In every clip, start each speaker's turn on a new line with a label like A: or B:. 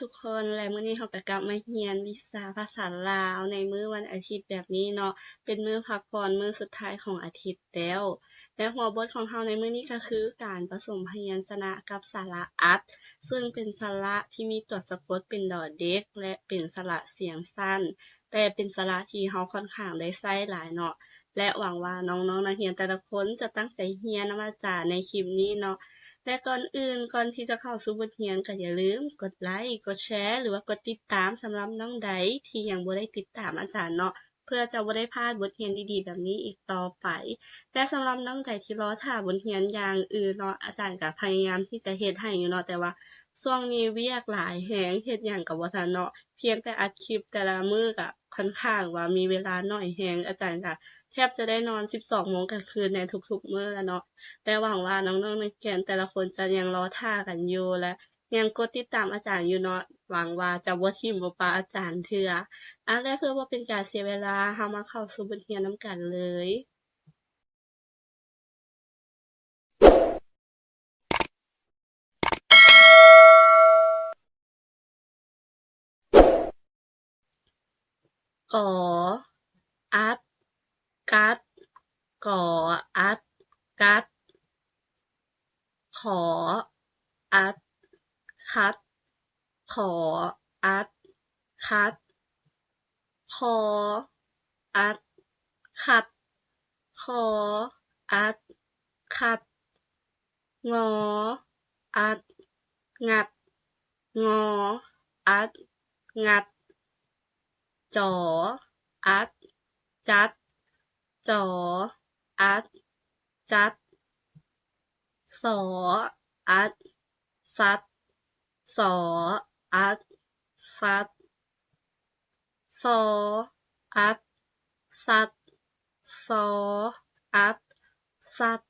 A: ทุกคนและมื้อนี้เราก็กลับมาเรียนวิชาภาษาลาวในมื้อวันอาทิตย์แบบนี้เนาะ เป็นมื้อพักผ่อนมื้อสุดท้ายของอาทิตย์แล้ว และหัวบทของเราในมื้อนี้ก็คือการผสมพยัญชนะกับสระอัด ซึ่งเป็นสระที่มีตัวสะกดเป็นดอเด็ก และเป็นสระเสียงสั้น แต่เป็นสระที่เราค่อนข้างได้ใช้หลายเนาะ และหวังว่าน้องๆนักเรียนแต่ละคนจะตั้งใจเรียนนำอาจาในคลิปนี้เนาะและก่อนอื่นก่อนที่จะเข้าสู่บทเรียนก็อย่าลืมกดไลค์กดแชร์หรือว่ากดติดตามสำหรับน้องใดที่ยังบ่ได้ติดตามอาจารย์เนาะเพื่อจะบ่ได้พลาดบทเรียนดีๆ แบบนี้อีกต่อไป และสำหรับน้องใดที่รอท่าบทเรียนอย่างอื่นเนาะอาจารย์ก็พยายามที่จะเฮ็ดให้อยู่เนาะแต่ว่าช่วงนี้เวียกหลายแรงเฮ็ดหยังก็บ่ทันเนาะเพียงแต่อัดคลิปแต่ละมื้อก็ค่อนข้างว่ามีเวลาน้อยแรงอาจารย์ก็ แทบจะได้นอน 12 โมงกลางคืนในทุกๆมื้อแล้วเนาะแต่หวังว่าน้องๆนักเรียนแต่ละคนจะยังรอท่ากันอยู่และยังกดติดตามอาจารย์อยู่เนาะหวังว่าจะบ่ทิ่มบ่ปาอาจารย์เทื่ออะและเพื่อบ่าเป็นการเสียเวลาเรามาเข้าสู่บทเรียนน้ำกันเลยกออัด กัดก่ออัด กัด ขออัด คัด ขออัด คัด คออัดคัด คออัดคัด งอ อัด งัด งอ อัด งัด จอ อัด จัด จอ อัด จัด สอ อัดสัด สอ อัดสัดซออัดสัดซออัดสัด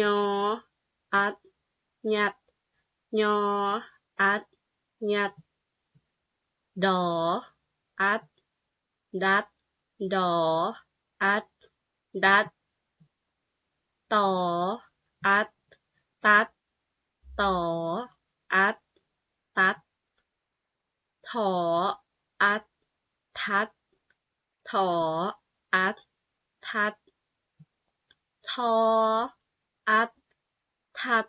A: ยอ อัดยัด ยอ อัดยัด ดอ อัด ดัด ดอ อัด ดัด ตอ อัด ตัด ตอ อัด ตัด ถอ อัด ทัด ถอ อัด ทัด ทอ อัด ทัด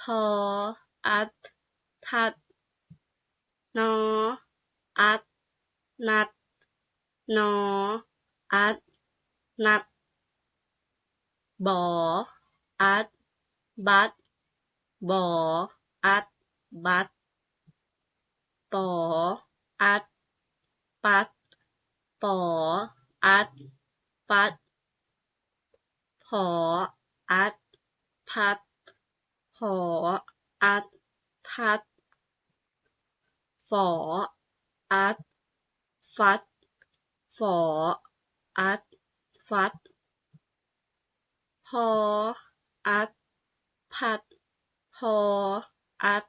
A: ทอ อัด ทัด นอ อัด นัด นอ อัดนัด บอ อัดบัด บอ อัดบัด ปอ อัดปัด ปอ อัดปัด ผอ อัดพัด ผอ อัดพัด ฝอ อัดฟัด ฝอ อัดฟัดพออัดผัดพออัด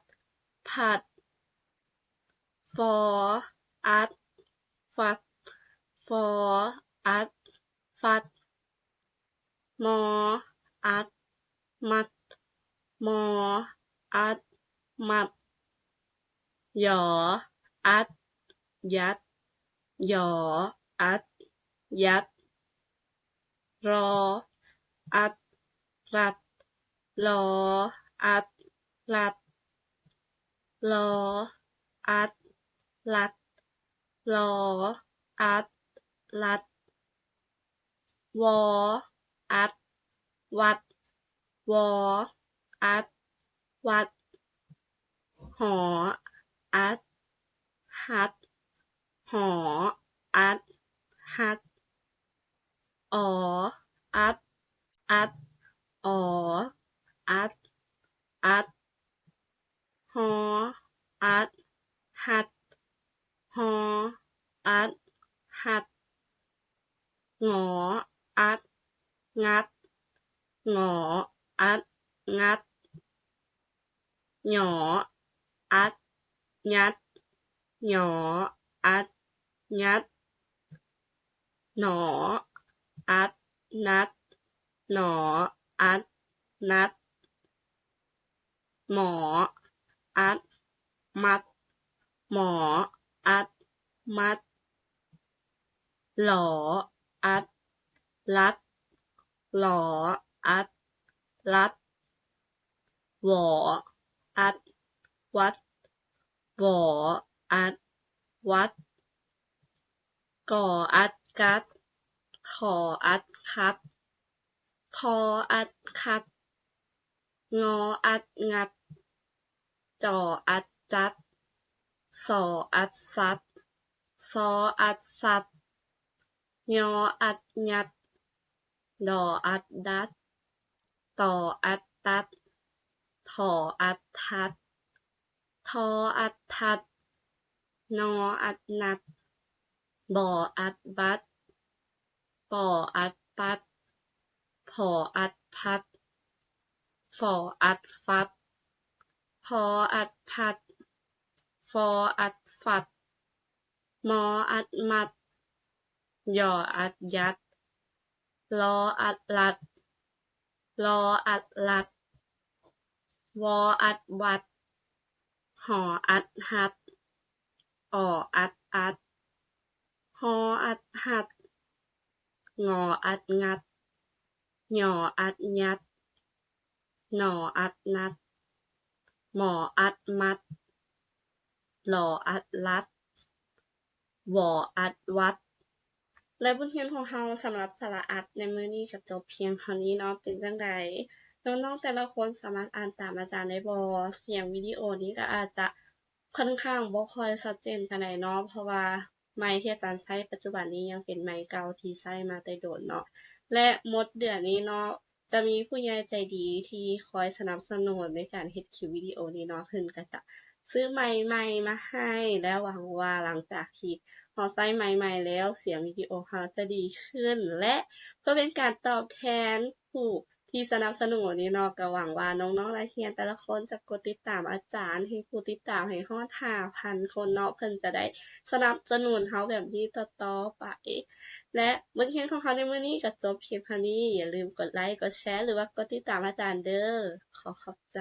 A: ผัด ฟอ อัด ฟัด ฟอ อัด ฟัด มอ อัด มัด มอ อัด มัด หยอ อัด ยัดยอ อัด ยัด รอ อัด รัด ลอ อัด รัด ลอ อัดลัด ลอ อัดลัด วอ อัด วัด วอ อัด วัด หอ อัด หัด หอ หัดออ อัด อัด ออ อัด อัดฮออัด หัดฮออัด หัด งอ อัด งัด งอ อัด งัด หยอ อัด ยัด หยอ อัด ยัด หนอ อัด นัด หนอ อัด นัด หมอ อัด มัด หมอ อัด มัด หลอ อัด ลัด หลอ อัด ลัด หวอ อัด วัด หวอ อัด วัดก่ออัด กัดขออัดคัด คออัดคัด งออัดงัด จออัดจัด สออัดสัดซออัดสัดยออัดยัด ดออัดดัด ต่ออัดตัด ถออัดทัด ทออัดทัด นออัดนัด บออัดบัดปออัดปัด ผออัดพัด ฝออัดฟัด พออัดพัด ฟออัดฟัด มออัดมัดยออัดยัด ลออัดลัด ลออัดลัด วออัดวัด หออัดหัด อออัดอัด ออัดหัด งออัดงัด หยออัดยัด หนออัดนัด หมออัดมัด หล่ออัดลัดวออัดวัด และบทเรียนของเราสำหรับสระอัดในมื้อนี้ก็จบเพียงเท่านี้เนาะเป็นจังใดน้องๆแต่ละคนสามารถอ่านตามอาจารย์ได้บ่เสียงวิดีโอนี้ก็อาจจะค่อนข้างบ่ค่อยชัดเจนปานใดเนาะเพราะว่า ไมค์ที่อาจารย์ใช้ปัจจุบันนี้ยังเป็นไมค์เก่าที่ใช้มาแต่โดนเนาะและหมดเดือนนี้เนาะจะมีผู้ใหญ่ใจดีที่คอยสนับสนุนในการเฮ็ดคลิปวิดีโอนี้เนาะเพิ่นก็จะซื้อไมค์ใหม่มาให้และหวังว่าหลังจากที่เราใช้ไมค์ใหม่แล้วเสียงวิดีโอเราจะดีขึ้น และเพื่อเป็นการตอบแทนผู้ ที่สนับสนุนนี้เนาะก็หวังว่าน้องๆนักเรียน แต่ละคนจะกดติดตามอาจารย์ให้ผู้ติดตามให้ฮอท่าพันคนเนาะเพิ่นจะได้สนับสนุนเขาแบบนี้ต่อๆไป และบทเทียนของเขาในมื้อนี้ก็จบเพียงเท่านี้อย่าลืมกดไลค์กดแชร์หรือว่ากดติดตามอาจารย์เด้อขอขอบใจ